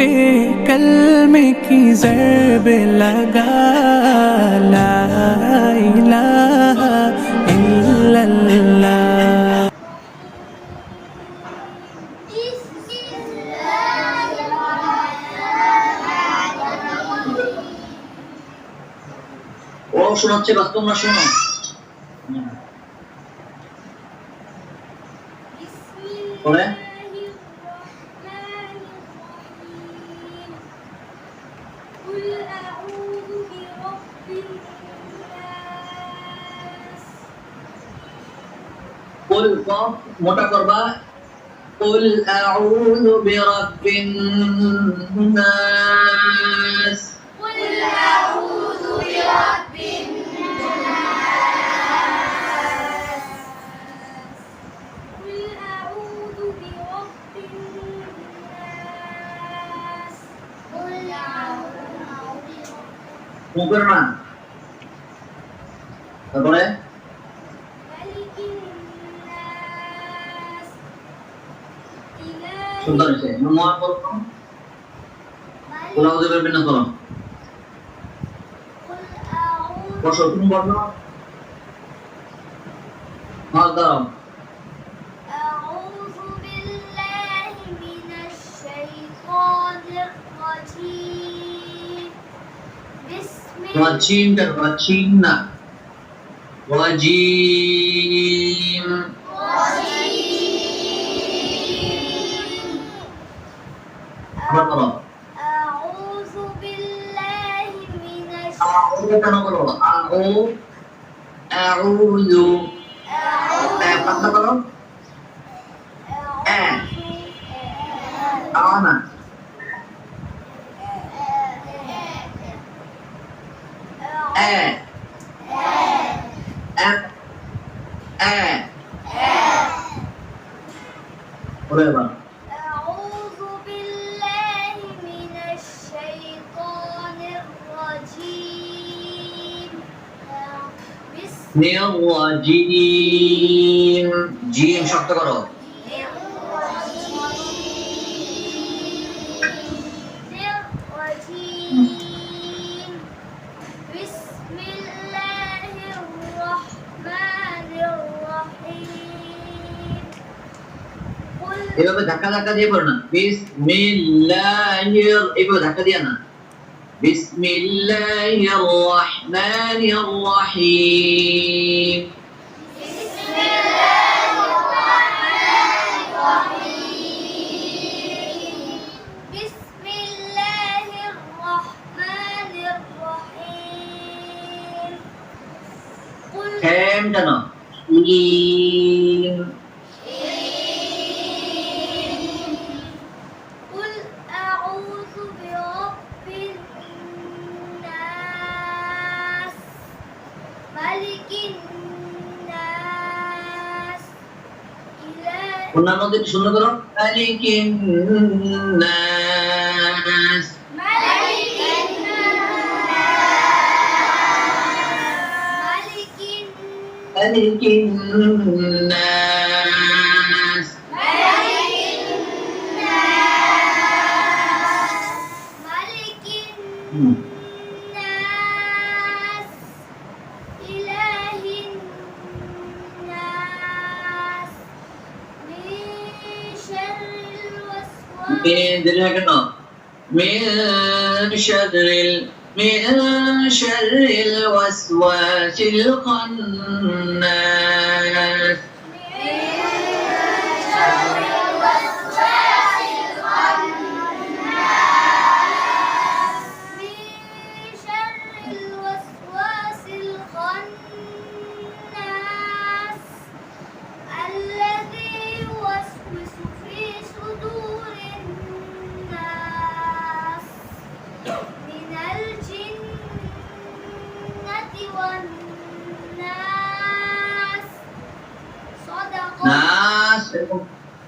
पे कलमे की जरब लगा ला इलाहा इल्लल्लाह ও শোনাচ্ছে বাস তোমরা শোনো পরে قل قاف মোটা করবা قل أعوذ برب الناس قل أعوذ برب الناس قل أعوذ برب الناس قل أعوذ মুখের না তারপরে সুন্দর হয়েছে। নোয়া করো কোলাও দেবে বিনা করো বসো তুমি হ্যাঁ, আউযু কেন করো আউ আউযু পাতলা করো আনা এ এ এ বলে এবার জিম জিম শক্ত করো। এভাবে ধাক্কা ধাক্কা দিয়ে পড়ো না। বিসমিল্লাহ এভাবে ধাক্কা দিয়ে না। بسم الله الرحمن الرحيم. بسم الله الرحمن الرحيم. بسم الله الرحمن الرحيم قل অন্যান্য দিন সুন্দর করুন। নাস। মালিকিন من شر من شر الوسواس القناص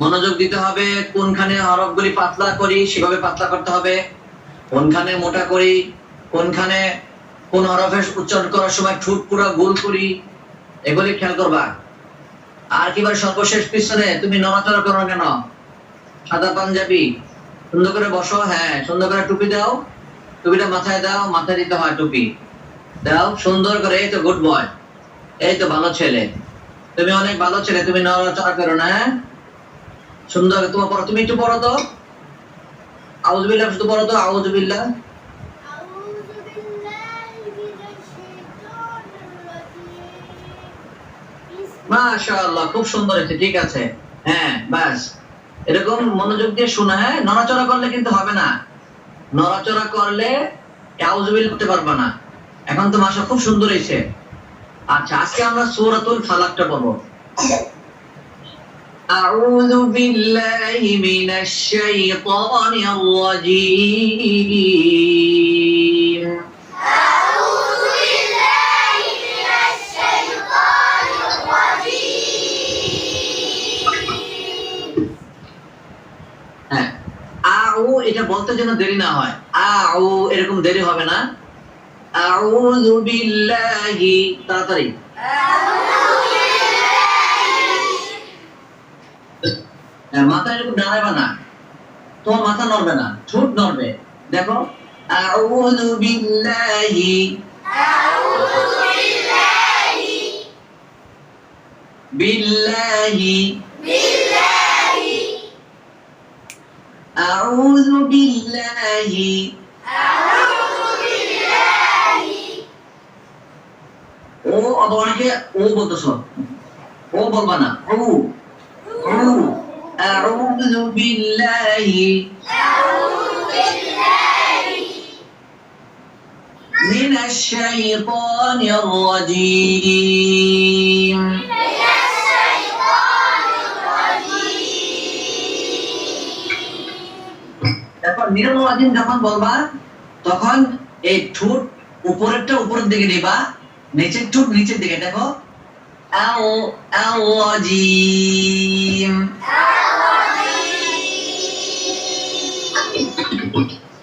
মনোযোগ দিতে হবে, কোনখানে হরফগুলি পাতলা করি সেভাবে পাতলা করতে হবে, কোনখানে মোটা করি, কোনখানে কোন হরফের উচ্চারণ করার সময় ঠুট পুরা গোল করি, এগুলি খেয়াল করবা। আর কিবার সর্বশেষ পিছনে, তুমি নড়াচড়া করো কেন? সাদা পাঞ্জাবি, সুন্দর করে বসো হ্যাঁ সুন্দর করে টুপি দাও, টুপিটা মাথায় দাও, মাথায় দিতে হয় টুপি। দাও, সুন্দর করে, এই তো গুড বয় এই তো ভালো ছেলে। তুমি অনেক ভালো ছেলে, তুমি নড়াচড়া করো না হ্যাঁ? সুন্দর তোমার পড়ো। তুমি একটু পড়ো তো। আউজবিল্লাহ শুধু পড়ো তো আউজবিল্লাহ মাশাআল্লাহ, খুব সুন্দর হয়েছে, ঠিক আছে। হ্যাঁ বাস এরকম মনোযোগ দিয়ে শোনা হ্যাঁ? নড়াচড়া করলে কিন্তু হবে না। নড়াচড়া করলে আউজবিল করতে পারবে না। এখন তো মাসা খুব সুন্দর হয়েছে। আচ্ছা আজকে আমরা সূরাতুল ফালাকটা পড়ব। أعوذ بالله من الشيطان الرجيم أعوذ بالله من الشيطان الرجيم হ্যাঁ আউ এটা বলতে যেন দেরি না হয় আউ এরকম দেরি হবে না আউযু বিল্লাহি তাড়াতাড়ি মাথা এরকম দাঁড়াবে না। তোমার মাথা নড়বে না, ঠোঁট নড়বে। দেখো, আউযু বিল্লাহি। বিল্লাহি। আউযু বিল্লাহি। ও, অথবা অনেকে ও বলতেছো। ও বলবা না ও ও আউযু বিল্লাহি من الشيطان الرجيم তারপর নিরবাদিন যখন বলবা তখন এই ঠোঁট উপরেরটা উপরের দিকে নিবা নিচের ঠোঁট নিচের দিকে দেখো আও রাজিম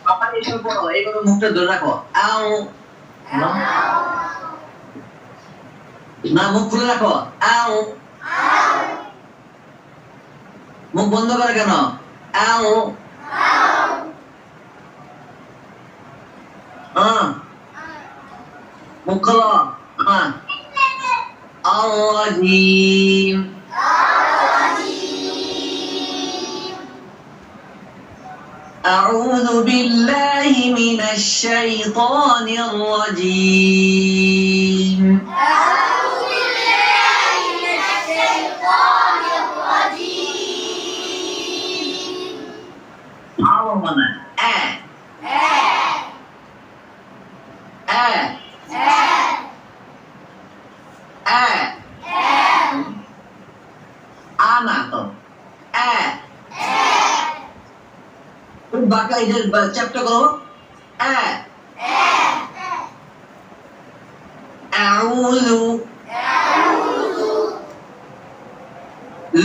বাবা এসব পড়ো এইগুলো মুখটা ধরে রাখো আও না। মুখ খুলে রাখো আও মুখ বন্ধ করে কেন আও মুখ খোলো হ্যাঁ الرجيم. أعوذ بالله من الشيطان الرجيم. তুমি বাঁকা এই যে চ্যাপ্টার করো أ أعوذ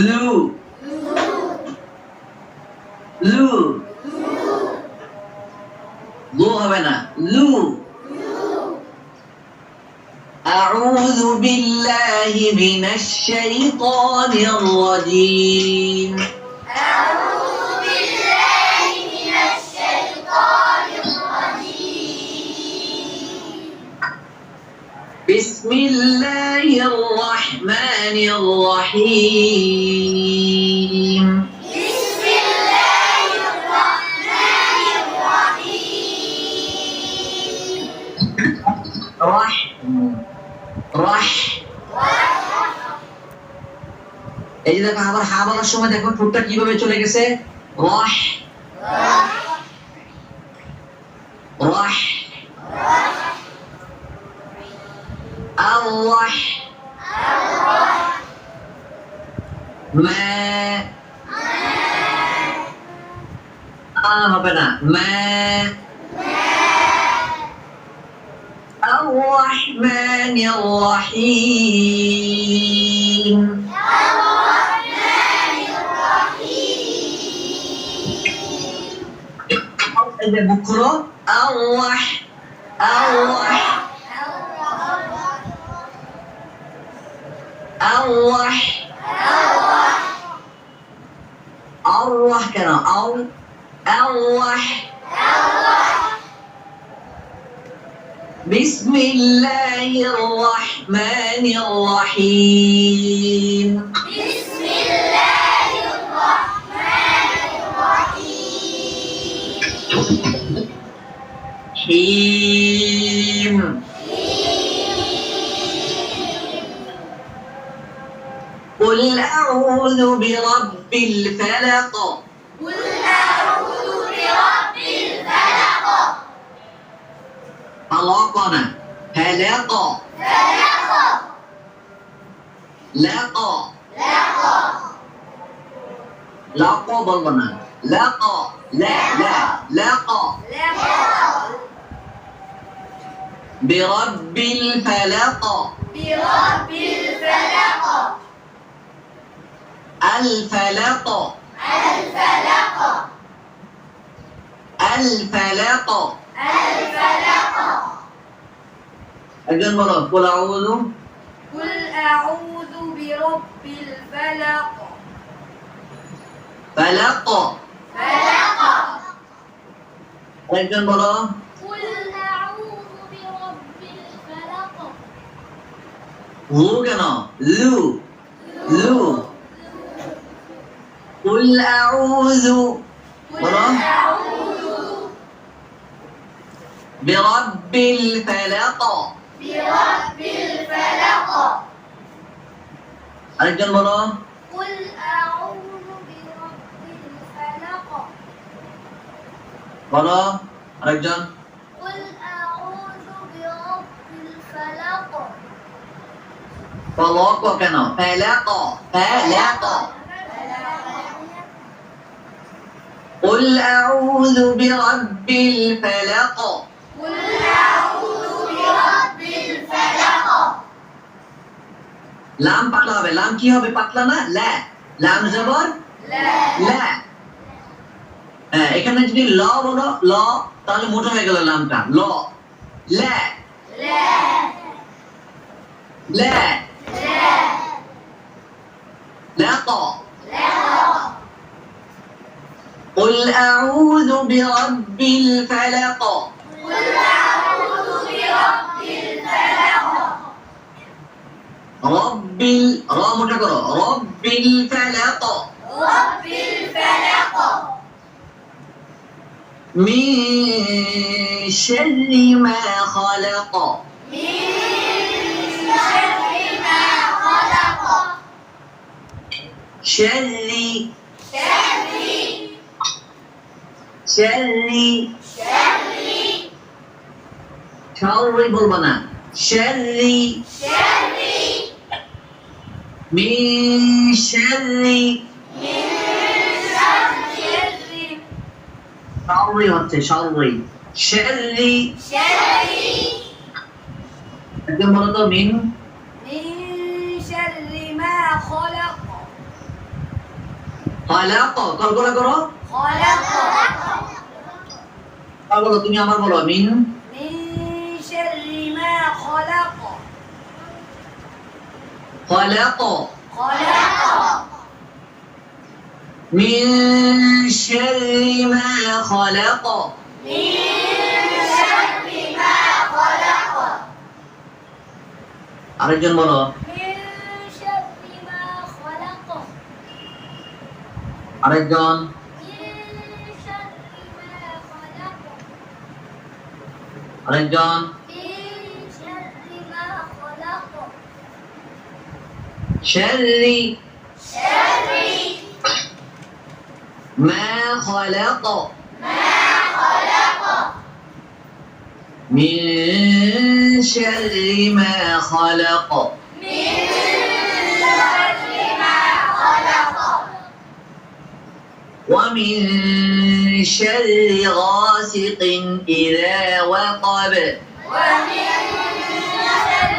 لو লু লু হবে না লু أعوذ بالله من الشيطان الرجيم الله الرحمن الرحيم بسم الله الرحمن الرحيم رح رح এই যে দেখো আবার হা বলার সময় দেখো ঠোঁটটা কিভাবে চলে গেছে রহ রহ الرح ما আ হবে না মা আও الرحمن الرحيم إذا بكرة الرح أروح. أروح أروح كلام أو بسم الله الرحمن الرحيم بسم الله الرحمن الرحيم. حيم قل أعوذ برب الفلق. قل أعوذ برب الفلق فلقنا. فلق. فلق لق. لق لق بلبنا لق. لا لا لق لق. برب الفلق. برب الفلق. الفلق الفلق الفلق الفلق أجل مرة. قل أعوذ. قل أعوذ برب الفلق. فلق فلق أجل مرة. قل أعوذ برب الفلق. لو كنا لو لو قل أعوذ قل বলো أعوذ برب الفلق برب الفلق আরেকজন বলো قل أعوذ برب الفلق বলো আরেকজন قل أعوذ برب الفلق ফলক কেন ফেলাক ফেলাক قل أعوذ برب الفلق قل أعوذ برب الفلق লাম পাতলা হবে লাম কি হবে পাতলা না লা লাম জবর লা এখানে যদি ল বলো ল তাহলে মোটা হয়ে গেল লামটা ল লা লা লা লা قل أعوذ برب الفلق قل أعوذ برب الفلق رب ال... رب الفلق رب الفلق من شر ما خلق. من شر ما خلق شر شر شر شر شر বলবো না شر شر من شر من شر شر হচ্ছে شر شر شر একদম বলো তো মিন من شر ما خلق خلق কল্পনা করো خلق আর বলো তুমি আমার বলো মিন من شر ما خلق خلق خلق من شر ما خلق من شر ما خلق আরেকজন বলো من شر ما خلق আরেকজন رجان شر شر ما خلق. ما خلق من شر ما خلق من شر ما خلق. ومن شر غاسق إذا وقب ومن شر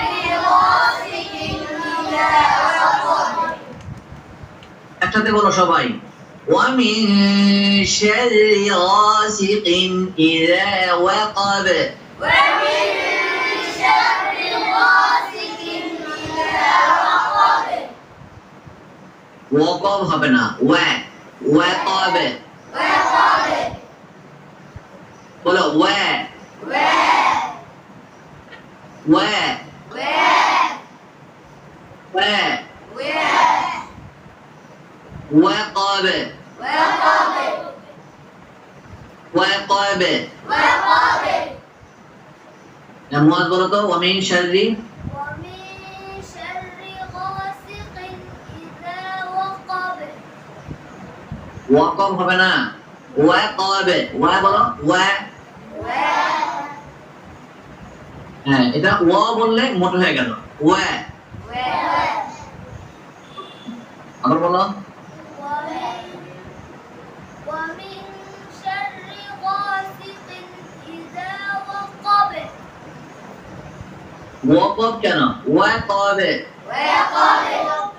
غاسق إذا وقب একসাথে বলো সবাই ومن شر غاسق إذا وقب ومن شر غاسق إذا وقب ওয়াকব হবে না ওয়া ওয়াকব বলো ওয়া و ওয়া و ওয়া و ওয়াকব وقب ওয়াকব وقب মুয়াজ বলো তো ওয়ামিন শাররি ومن شر غاسق إذا وقب ওয়াকব হবে না ওয়াকব ওয়া বলো ওয়া হ্যাঁ এটা ওয়া বললে মোটা হয়ে গেল ওয়া و আবার বলো ومن ومن شر غاسق إذا وقب ওয়াকব কেন ওয়াকব وقب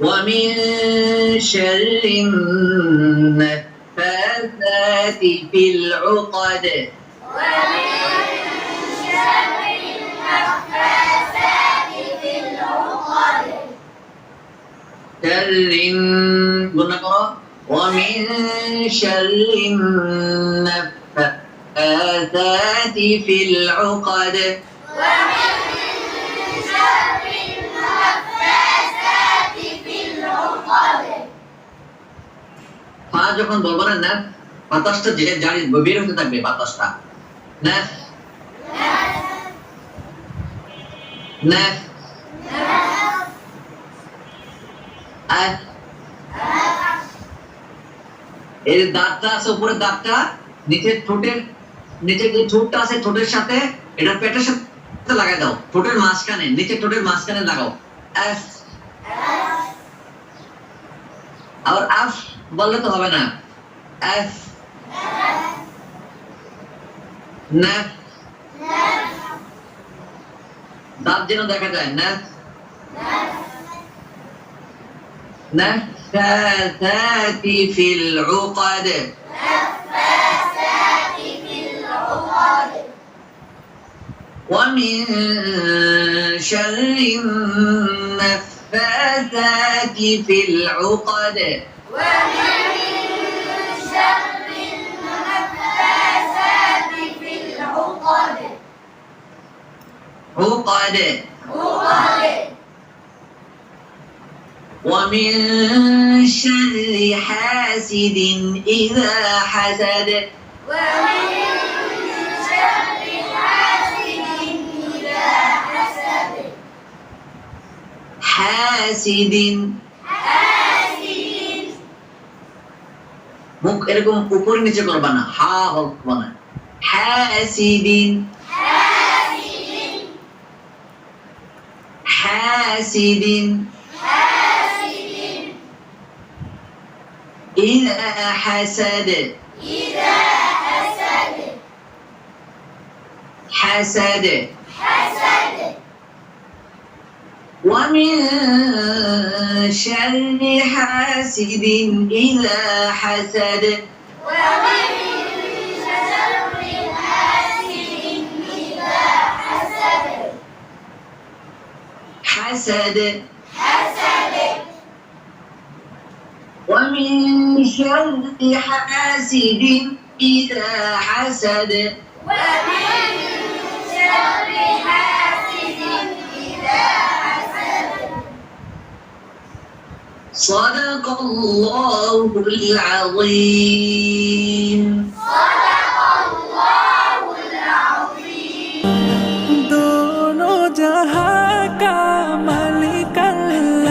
ومن شر النفاثات في العقد ومن شر النفاثات في العقد شر قلنا قرأ ومن شر النفاثات في العقد ومن شر النفاثات في العقد পা যখন বলবো না না বাতাসটা যে জারি বের হতে থাকবে বাতাসটা না না আর এই দাঁতটা আছে উপরের দাঁতটা নিচের ঠোঁটের, নিচে যে ঠোঁটটা আছে ঠোঁটের সাথে, এটা পেটের সাথে লাগাই দাও। ঠোঁটের মাঝখানে, নিচে ঠোঁটের মাঝখানে লাগাও। আফ আবার আফ বললে তো হবে না। আফ না দাঁত যেন দেখা যায় না نفاثات في العقد نفاثات في العقد ومن شر النفاثات في العقد ومن عقد عقد ومن شر حاسد إذا حسد ومن شر حاسد إذا حسد حاسد حاسد মুখ এরকম উপরে নিচে করবা না হা হবে না হাসিদিন حاسد حاسد إذا حسد. إذا حسد. حسد. حسد. ومن شر حاسد إذا حسد. ومن حسد. حسد. ومن شر حاسد إذا حسد. ومن شر حاسد إذا حسد. صدق الله العظيم.